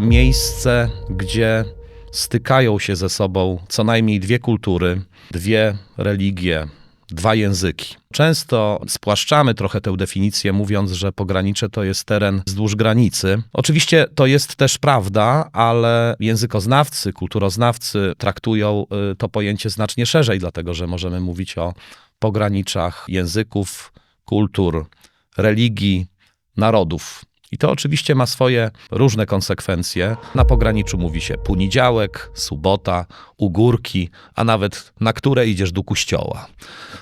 miejsce, gdzie stykają się ze sobą co najmniej dwie kultury, dwie religie, dwa języki. Często spłaszczamy trochę tę definicję, mówiąc, że pogranicze to jest teren wzdłuż granicy. Oczywiście to jest też prawda, ale językoznawcy, kulturoznawcy traktują y, to pojęcie znacznie szerzej, dlatego że możemy mówić o pograniczach języków, kultur, religii, narodów. I to oczywiście ma swoje różne konsekwencje. Na pograniczu mówi się poniedziałek, sobota, ugórki, a nawet na które idziesz do kościoła.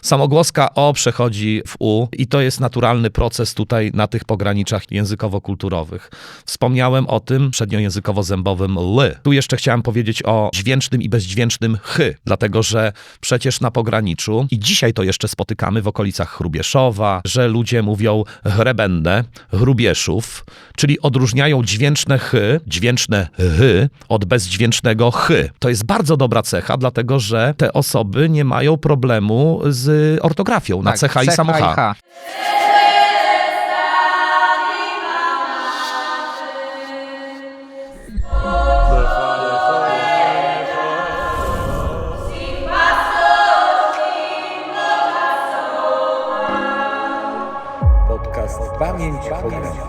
Samogłoska O przechodzi w U i to jest naturalny proces tutaj na tych pograniczach językowo-kulturowych. Wspomniałem o tym przedniojęzykowo-zębowym L. Tu jeszcze chciałem powiedzieć o dźwięcznym i bezdźwięcznym Ch, dlatego że przecież na pograniczu i dzisiaj to jeszcze spotykamy w okolicach Chrubieszowa, że ludzie mówią hrebenne, Czyli odróżniają dźwięczne Ch, dźwięczne H od bezdźwięcznego Ch. To jest bardzo dobra cecha, dlatego że te osoby nie mają problemu z ortografią na Tak, CH i samo H. Podcast Pamięć Pograniczna.